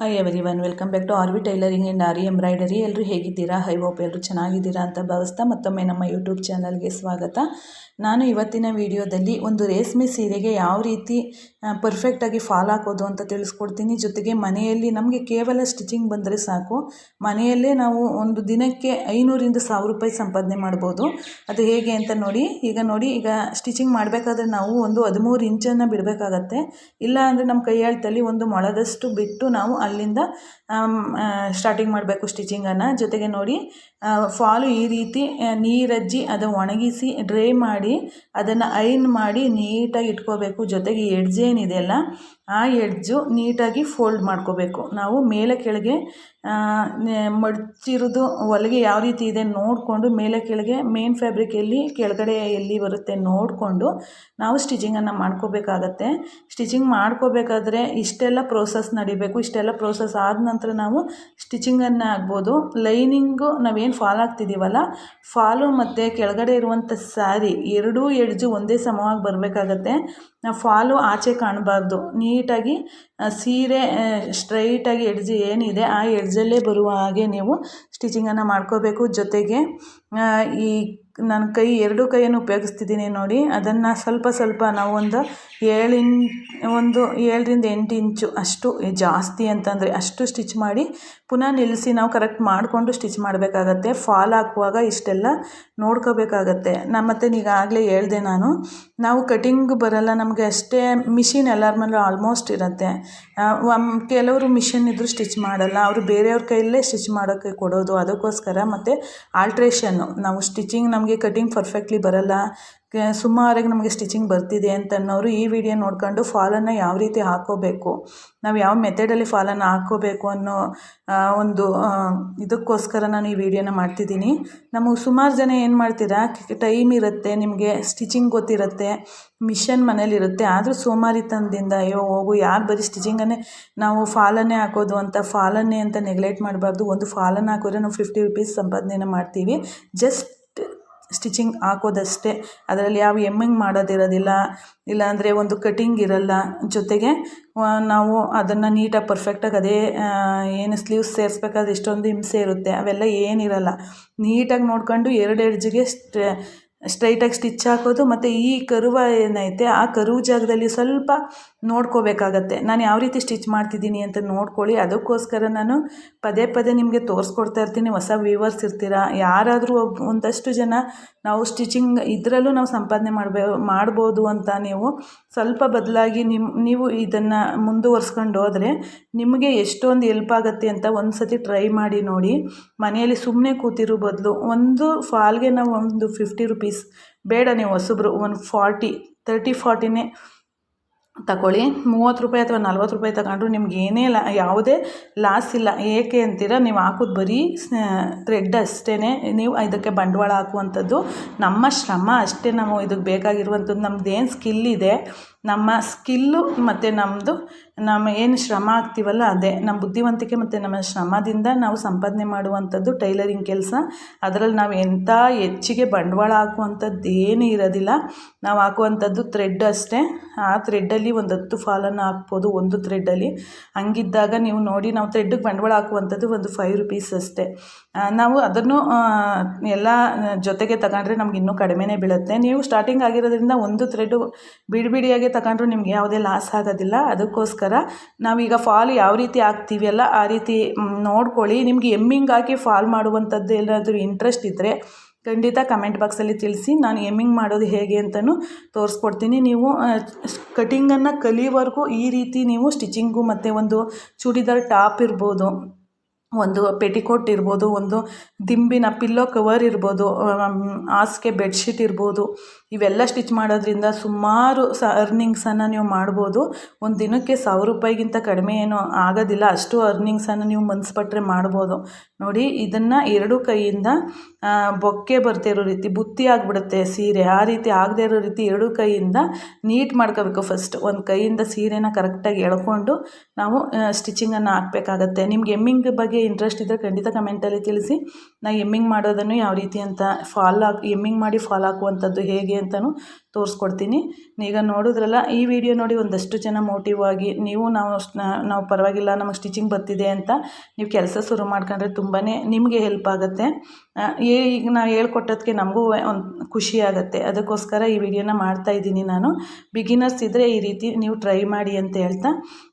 Hi everyone welcome back to R V tailoring and aari embroidery ಎಲ್ಲರೂ ಹೇಗಿದ್ದೀರಾ? High hope ಎಲ್ಲರೂ ಚೆನ್ನಾಗಿದ್ದೀರಾ ಅಂತ ಭಾವಿಸ್ತಾ ಮತ್ತೊಮ್ಮೆ ನಮ್ಮ ಯೂಟ್ಯೂಬ್ ಚಾನಲ್ಗೆ ಸ್ವಾಗತ. ನಾನು ಇವತ್ತಿನ ವಿಡಿಯೋದಲ್ಲಿ ಒಂದು ರೇಷ್ಮೆ ಸೀರೆಗೆ ಯಾವ ರೀತಿ ಪರ್ಫೆಕ್ಟಾಗಿ ಫಾಲ್ ಹಾಕೋದು ಅಂತ ತಿಳಿಸ್ಕೊಡ್ತೀನಿ. ಜೊತೆಗೆ ಮನೆಯಲ್ಲಿ ನಮಗೆ ಕೇವಲ ಸ್ಟಿಚಿಂಗ್ ಬಂದರೆ ಸಾಕು. ಮನೆಯಲ್ಲೇ ನಾವು ಒಂದು ದಿನಕ್ಕೆ ಐನೂರಿಂದ ಸಾವಿರ ರೂಪಾಯಿ ಸಂಪಾದನೆ ಮಾಡ್ಬೋದು. ಅದು ಹೇಗೆ ಅಂತ ನೋಡಿ, ಈಗ ನೋಡಿ, ಈಗ ಸ್ಟಿಚಿಂಗ್ ಮಾಡಬೇಕಾದ್ರೆ ನಾವು ಒಂದು ಹದಿಮೂರು ಇಂಚನ್ನು ಬಿಡಬೇಕಾಗತ್ತೆ. ಇಲ್ಲ ಅಂದರೆ ನಮ್ಮ ಕೈಯಾಳ್ತಲ್ಲಿ ಒಂದು ಮೊಳದಷ್ಟು ಬಿಟ್ಟು ನಾವು ಅಲ್ಲಿಂದ ಸ್ಟಾರ್ಟಿಂಗ್ ಮಾಡಬೇಕು ಸ್ಟಿಚಿಂಗನ್ನು ಜೊತೆಗೆ ನೋಡಿ ಫಾಲು ಈ ರೀತಿ ನೀರಜ್ಜಿ ಅದು ಒಣಗಿಸಿ ಡ್ರೈ ಮಾಡಿ, ಅದನ್ನು ಐನ್ ಮಾಡಿ ನೀಟಾಗಿ ಇಟ್ಕೋಬೇಕು. ಜೊತೆಗೆ ಎಡ್ಜ್ ಏನಿದೆಯಲ್ಲ ಆ ಎಡ್ಜು ನೀಟಾಗಿ ಫೋಲ್ಡ್ ಮಾಡ್ಕೋಬೇಕು. ನಾವು ಮೇಲೆ ಕೆಳಗೆ ಮಡ್ಚಿರೋದು ಹೊಲಿಗೆ ಯಾವ ರೀತಿ ಇದೆ ನೋಡಿಕೊಂಡು ಮೇಲೆ ಕೆಳಗೆ ಮೇನ್ ಫ್ಯಾಬ್ರಿಕ್ ಎಲ್ಲಿ, ಕೆಳಗಡೆ ಎಲ್ಲಿ ಬರುತ್ತೆ ನೋಡಿಕೊಂಡು ನಾವು ಸ್ಟಿಚಿಂಗನ್ನು ಮಾಡ್ಕೋಬೇಕಾಗತ್ತೆ. ಸ್ಟಿಚಿಂಗ್ ಮಾಡ್ಕೋಬೇಕಾದ್ರೆ ಇಷ್ಟೆಲ್ಲ ಪ್ರೋಸೆಸ್ ನಡಿಬೇಕು, ಇಷ್ಟೆಲ್ಲ ಪ್ರೋಸೆಸ್ ಆದ ನಂತರ ನಾವು ಸ್ಟಿಚಿಂಗನ್ನು ಆಗ್ಬೋದು. ಲೈನಿಂಗು ನಾವೇನು ಫಾಲ್ ಆಗ್ತಿದ್ದೀವಲ್ಲ ಫಾಲು ಮತ್ತು ಕೆಳಗಡೆ ಇರುವಂಥ ಸ್ಯಾರಿ ಎರಡೂ ಎಡ್ಜು ಒಂದೇ ಸಮವಾಗಿ ಬರಬೇಕಾಗತ್ತೆ. ಫಾಲು ಆಚೆ ಕಾಣಬಾರ್ದು. ನೀಟಾಗಿ ಸೀರೆ ಸ್ಟ್ರೈಟಾಗಿ ಎಡ್ಜ್ ಏನಿದೆ ಆ ಎಡ್ಜಲ್ಲೇ ಬರುವ ಹಾಗೆ ನೀವು ಸ್ಟಿಚಿಂಗನ್ನು ಮಾಡ್ಕೋಬೇಕು. ಜೊತೆಗೆ ಈ ನಾನು ಕೈ, ಎರಡೂ ಕೈಯನ್ನು ಉಪಯೋಗಿಸ್ತಿದ್ದೀನಿ ನೋಡಿ. ಅದನ್ನು ಸ್ವಲ್ಪ ಸ್ವಲ್ಪ ನಾವು ಒಂದು ಏಳು ಇನ್ ಒಂದು ಏಳರಿಂದ ಎಂಟು ಇಂಚು ಅಷ್ಟು ಜಾಸ್ತಿ ಅಂತಂದರೆ ಅಷ್ಟು ಸ್ಟಿಚ್ ಮಾಡಿ ಪುನಃ ನಿಲ್ಲಿಸಿ ನಾವು ಕರೆಕ್ಟ್ ಮಾಡಿಕೊಂಡು ಸ್ಟಿಚ್ ಮಾಡಬೇಕಾಗತ್ತೆ. ಫಾಲ್ ಹಾಕುವಾಗ ಇಷ್ಟೆಲ್ಲ ನೋಡ್ಕೋಬೇಕಾಗತ್ತೆ. ನಾನು ಮತ್ತು ಈಗಾಗಲೇ ಹೇಳಿದೆ ನಾನು, ನಾವು ಕಟಿಂಗ್ ಬರಲ್ಲ, ನಮಗೆ ಅಷ್ಟೇ ಮಿಷಿನ್ ಎಲ್ಲರ ಮೇಲೆ ಆಲ್ಮೋಸ್ಟ್ ಇರುತ್ತೆ. ಕೆಲವರು ಮಿಷಿನ್ ಇದ್ದರೂ ಸ್ಟಿಚ್ ಮಾಡಲ್ಲ, ಅವರು ಬೇರೆಯವ್ರ ಕೈಯಲ್ಲೇ ಸ್ಟಿಚ್ ಮಾಡೋಕ್ಕೆ ಕೊಡೋದು, ಅದಕ್ಕೋಸ್ಕರ ಮತ್ತು ಆಲ್ಟ್ರೇಷನ್ನು, ನಾವು ಸ್ಟಿಚಿಂಗ್ ನಮಗೆ ಕಟಿಂಗ್ ಪರ್ಫೆಕ್ಟ್ಲಿ ಬರಲ್ಲ. ಸುಮಾರಾಗಿ ನಮಗೆ ಸ್ಟಿಚಿಂಗ್ ಬರ್ತಿದೆ ಅಂತನ್ನೋರು ಈ ವಿಡಿಯೋ ನೋಡ್ಕೊಂಡು ಫಾಲನ್ನು ಯಾವ ರೀತಿ ಹಾಕೋಬೇಕು, ನಾವು ಯಾವ ಮೆಥಡಲ್ಲಿ ಫಾಲನ್ನು ಹಾಕೋಬೇಕು ಅನ್ನೋ ಒಂದು ಇದಕ್ಕೋಸ್ಕರ ನಾನು ಈ ವಿಡಿಯೋನ ಮಾಡ್ತಿದ್ದೀನಿ. ನಮಗೆ ಸುಮಾರು ಜನ ಏನು ಮಾಡ್ತೀರಾ, ಟೈಮ್ ಇರುತ್ತೆ, ನಿಮಗೆ ಸ್ಟಿಚಿಂಗ್ ಗೊತ್ತಿರುತ್ತೆ, ಮಿಷನ್ ಮನೇಲಿರುತ್ತೆ ಆದರೂ ಸೋಮಾರಿತನದಿಂದ ಅಯ್ಯೋ ಹೋಗು, ಯಾರು ಬರೀ ಸ್ಟಿಚಿಂಗನ್ನೇ ನಾವು ಫಾಲನ್ನೇ ಹಾಕೋದು ಅಂತ, ಫಾಲನ್ನೇ ಅಂತ ನೆಗ್ಲೆಕ್ಟ್ ಮಾಡಬಾರ್ದು, ಒಂದು ಫಾಲನ್ನು ಹಾಕಿದ್ರೆ ನಾವು ಫಿಫ್ಟಿ ರುಪೀಸ್ ಸಂಪಾದನೆನ ಮಾಡ್ತೀವಿ. ಜಸ್ಟ್ ಸ್ಟಿಚಿಂಗ್ ಹಾಕೋದಷ್ಟೇ. ಅದರಲ್ಲಿ ಯಾವ ಎಮ್ಮಿಂಗ್ ಮಾಡೋದಿರೋದಿಲ್ಲ, ಇಲ್ಲಾಂದರೆ ಒಂದು ಕಟಿಂಗ್ ಇರಲ್ಲ. ಜೊತೆಗೆ ನಾವು ಅದನ್ನು ನೀಟಾಗಿ ಪರ್ಫೆಕ್ಟಾಗಿ ಅದೇ ಏನು ಸ್ಲೀವ್ಸ್ ಸೇರಿಸ್ಬೇಕಾದ್ರೆ ಎಷ್ಟೊಂದು ಹಿಂಸೆ ಇರುತ್ತೆ. ಅವೆಲ್ಲ ಏನಿರಲ್ಲ. ನೀಟಾಗಿ ನೋಡ್ಕೊಂಡು ಎರಡು ಎಡ್ಜಿಗೆ ಸ್ಟ್ರೈಟಾಗಿ ಸ್ಟಿಚ್ ಹಾಕೋದು, ಮತ್ತು ಈ ಕರುವ ಏನೈತೆ, ಆ ಕರುವು ಜಾಗದಲ್ಲಿ ಸ್ವಲ್ಪ ನೋಡ್ಕೋಬೇಕಾಗತ್ತೆ. ನಾನು ಯಾವ ರೀತಿ ಸ್ಟಿಚ್ ಮಾಡ್ತಿದ್ದೀನಿ ಅಂತ ನೋಡ್ಕೊಳ್ಳಿ. ಅದಕ್ಕೋಸ್ಕರ ನಾನು ಪದೇ ಪದೇ ನಿಮಗೆ ತೋರಿಸ್ಕೊಡ್ತಾ ಇರ್ತೀನಿ. ಹೊಸ ವ್ಯೂವರ್ಸ್ ಇರ್ತೀರಾ? ಯಾರಾದರೂ ಒಬ್ಬ ಒಂದಷ್ಟು ಜನ ನಾವು ಸ್ಟಿಚಿಂಗ್ ಇದರಲ್ಲೂ ನಾವು ಸಂಪಾದನೆ ಮಾಡಬೇ, ಮಾಡ್ಬೋದು ಅಂತ ನೀವು ಸ್ವಲ್ಪ ಬದಲಾಗಿ ನಿಮ್ಮ ನೀವು ಇದನ್ನು ಮುಂದುವರ್ಸ್ಕೊಂಡು ಹೋದರೆ ನಿಮಗೆ ಎಷ್ಟೊಂದು ಎಲ್ಪ್ ಆಗುತ್ತೆ ಅಂತ ಒಂದು ಸತಿ ಟ್ರೈ ಮಾಡಿ ನೋಡಿ. ಮನೆಯಲ್ಲಿ ಸುಮ್ಮನೆ ಕೂತಿರೋ ಬದಲು ಒಂದು ಫಾಲ್ಗೆ ನಾವು ಒಂದು ಫಿಫ್ಟಿ ರುಪೀಸ್ ಬೇಡ ನೀವು ಹೊಸಬ್ರು, ಒಂದು ಫಾರ್ಟಿ ತರ್ಟಿ ಫಾರ್ಟಿನೇ ತಗೊಳ್ಳಿ. ಮೂವತ್ತು ರೂಪಾಯಿ ಅಥವಾ ನಲ್ವತ್ತು ರೂಪಾಯಿ ತಗೊಂಡ್ರು ನಿಮ್ಗೆ ಏನೇ ಲಾ, ಯಾವುದೇ ಲಾಸ್ ಇಲ್ಲ. ಏಕೆ ಅಂತೀರ, ನೀವು ಹಾಕೋದು ಬರೀ ಥ್ರೆಡ್ ಅಷ್ಟೇ ನೀವು ಇದಕ್ಕೆ ಬಂಡವಾಳ ಹಾಕುವಂಥದ್ದು ನಮ್ಮ ಶ್ರಮ ಅಷ್ಟೇ. ನಾವು ಇದಕ್ಕೆ ಬೇಕಾಗಿರುವಂಥದ್ದು ನಮ್ದು ಏನು ಸ್ಕಿಲ್ ಇದೆ. ನಮ್ಮ ಸ್ಕಿಲ್ಲು ಮತ್ತು ನಮ್ಮದು ನಮ್ಮ ಏನು ಶ್ರಮ ಆಗ್ತೀವಲ್ಲ ಅದೇ. ನಮ್ಮ ಬುದ್ಧಿವಂತಿಕೆ ಮತ್ತು ನಮ್ಮ ಶ್ರಮದಿಂದ ನಾವು ಸಂಪಾದನೆ ಮಾಡುವಂಥದ್ದು ಟೈಲರಿಂಗ್ ಕೆಲಸ. ಅದರಲ್ಲಿ ನಾವು ಎಂಥ ಹೆಚ್ಚಿಗೆ ಬಂಡವಾಳ ಹಾಕುವಂಥದ್ದು ಏನೂ ಇರೋದಿಲ್ಲ. ನಾವು ಹಾಕುವಂಥದ್ದು ಥ್ರೆಡ್ ಅಷ್ಟೇ. ಆ ಥ್ರೆಡ್ಡಲ್ಲಿ ಒಂದು ಹತ್ತು ಫಾಲನ್ನು ಹಾಕ್ಬೋದು ಒಂದು ಥ್ರೆಡ್ಡಲ್ಲಿ ಹಂಗಿದ್ದಾಗ ನೀವು ನೋಡಿ ನಾವು ಥ್ರೆಡ್ಗೆ ಬಂಡವಾಳ ಹಾಕುವಂಥದ್ದು ಒಂದು ಫೈವ್ ರುಪೀಸ್ ಅಷ್ಟೇ. ನಾವು ಅದನ್ನು ಎಲ್ಲ ಜೊತೆಗೆ ತಗೊಂಡ್ರೆ ನಮ್ಗೆ ಇನ್ನೂ ಕಡಿಮೆನೇ ಬೀಳುತ್ತೆ. ನೀವು ಸ್ಟಾರ್ಟಿಂಗ್ ಆಗಿರೋದ್ರಿಂದ ಒಂದು ಥ್ರೆಡ್ಡು ಬಿಡಿ ಬಿಡಿಯಾಗಿ ತಗೊಂಡ್ರು ನಿಮ್ಗೆ ಯಾವುದೇ ಲಾಸ್ ಆಗೋದಿಲ್ಲ. ಅದಕ್ಕೋಸ್ಕರ ನಾವೀಗ ಫಾಲ್ ಯಾವ ರೀತಿ ಹಾಕ್ತೀವಿ ಅಲ್ಲ, ಆ ರೀತಿ ನೋಡ್ಕೊಳ್ಳಿ. ನಿಮಗೆ ಎಮ್ಮಿಂಗ್ ಹಾಕಿ ಫಾಲ್ ಮಾಡುವಂಥದ್ದು ಏನಾದರೂ ಇಂಟ್ರೆಸ್ಟ್ ಇದ್ದರೆ ಖಂಡಿತ ಕಮೆಂಟ್ ಬಾಕ್ಸಲ್ಲಿ ತಿಳಿಸಿ. ನಾನು ಎಮ್ಮಿಂಗ್ ಮಾಡೋದು ಹೇಗೆ ಅಂತಲೂ ತೋರಿಸ್ಕೊಡ್ತೀನಿ. ನೀವು ಕಟಿಂಗನ್ನು ಕಲಿಯುವರೆಗೂ ಈ ರೀತಿ ನೀವು ಸ್ಟಿಚಿಂಗು ಮತ್ತು ಒಂದು ಚೂಡಿದಾರ್ ಟಾಪ್ ಇರ್ಬೋದು, ಒಂದು ಪೆಟಿಕೋಟ್ ಇರ್ಬೋದು, ಒಂದು ದಿಂಬಿನ ಪಿಲ್ಲೋ ಕವರ್ ಇರ್ಬೋದು ಹಾಸಿಗೆ ಬೆಡ್ಶೀಟ್ ಇರ್ಬೋದು ಇವೆಲ್ಲ ಸ್ಟಿಚ್ ಮಾಡೋದ್ರಿಂದ ಸುಮಾರು ಸ ಅರ್ನಿಂಗ್ಸನ್ನು ನೀವು ಮಾಡ್ಬೋದು. ಒಂದು ದಿನಕ್ಕೆ ಸಾವಿರ ರೂಪಾಯಿಗಿಂತ ಕಡಿಮೆ ಏನೂ ಆಗೋದಿಲ್ಲ. ಅಷ್ಟು ಅರ್ನಿಂಗ್ಸನ್ನು ನೀವು ಮನಸ್ಪಟ್ರೆ ಮಾಡ್ಬೋದು. ನೋಡಿ, ಇದನ್ನು ಎರಡು ಕೈಯಿಂದ ಬೊಕ್ಕೆ ಬರ್ತಾ ಇರೋ ರೀತಿ, ಬುತ್ತಿ ಆಗಿಬಿಡುತ್ತೆ ಸೀರೆ. ಆ ರೀತಿ ಆಗದೆ ಇರೋ ರೀತಿ ಎರಡು ಕೈಯಿಂದ ನೀಟ್ ಮಾಡ್ಕೋಬೇಕು ಫಸ್ಟ್ ಒಂದು ಕೈಯಿಂದ ಸೀರೆನ ಕರೆಕ್ಟಾಗಿ ಎಳ್ಕೊಂಡು ನಾವು ಸ್ಟಿಚಿಂಗನ್ನು ಹಾಕಬೇಕಾಗತ್ತೆ. ನಿಮ್ಗೆ ಎಮ್ಮಿಂಗ್ ಬಗ್ಗೆ ಇಂಟ್ರೆಸ್ಟ್ ಇದ್ದರೆ ಖಂಡಿತ ಕಮೆಂಟಲ್ಲಿ ತಿಳಿಸಿ. ನಾ ಎಮ್ಮಿಂಗ್ ಮಾಡೋದನ್ನು ಯಾವ ರೀತಿ ಅಂತ ಫಾಲೋ ಎಮ್ಮಿಂಗ್ ಮಾಡಿ ಫಾಲೋ ಹಾಕುವಂಥದ್ದು ಹೇಗೆ ಅಂತಲೂ ತೋರಿಸ್ಕೊಡ್ತೀನಿ. ಈಗ ನೋಡಿದ್ರಲ್ಲ, ಈ ವಿಡಿಯೋ ನೋಡಿ ಒಂದಷ್ಟು ಜನ ಮೋಟಿವ್ ಆಗಿ, ನೀವು ನಾವು ನಾವು ಪರವಾಗಿಲ್ಲ, ನಮಗೆ ಸ್ಟಿಚಿಂಗ್ ಬರ್ತಿದೆ ಅಂತ ನೀವು ಕೆಲಸ ಶುರು ಮಾಡ್ಕೊಂಡ್ರೆ ತುಂಬಾ ನಿಮಗೆ ಹೆಲ್ಪ್ ಆಗುತ್ತೆ. ಈಗ ನಾವು ಹೇಳ್ಕೊಟ್ಟೋದಕ್ಕೆ ನಮಗೂ ಒಂದು ಖುಷಿ ಆಗುತ್ತೆ. ಅದಕ್ಕೋಸ್ಕರ ಈ ವಿಡಿಯೋನ ಮಾಡ್ತಾ ಇದ್ದೀನಿ ನಾನು. ಬಿಗಿನರ್ಸ್ ಇದ್ದರೆ ಈ ರೀತಿ ನೀವು ಟ್ರೈ ಮಾಡಿ ಅಂತ ಹೇಳ್ತಾ,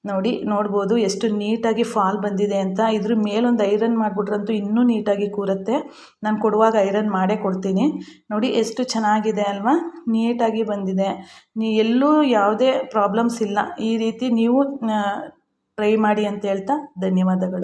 ನೋಡಿ, ನೋಡ್ಬೋದು ಎಷ್ಟು ನೀಟಾಗಿ ಫಾಲ್ ಬಂದಿದೆ ಅಂತ. ಇದ್ರ ಮೇಲೊಂದು ಐರನ್ ಮಾಡಿಬಿಟ್ರಂತೂ ಇನ್ನೂ ನೀಟಾಗಿ ಕೂರುತ್ತೆ. ನಾನು ಕೊಡುವಾಗ ಐರನ್ ಮಾಡೇ ಕೊಡ್ತೀನಿ. ನೋಡಿ, ಎಷ್ಟು ಚೆನ್ನಾಗಿದೆ ಅಲ್ವಾ? ನೀಟಾಗಿ ಬಂದಿದೆ. ನೀ ಎಲ್ಲೂ ಯಾವುದೇ ಪ್ರಾಬ್ಲಮ್ಸ್ ಇಲ್ಲ. ಈ ರೀತಿ ನೀವು ಟ್ರೈ ಮಾಡಿ ಅಂತ ಹೇಳ್ತಾ ಧನ್ಯವಾದಗಳು.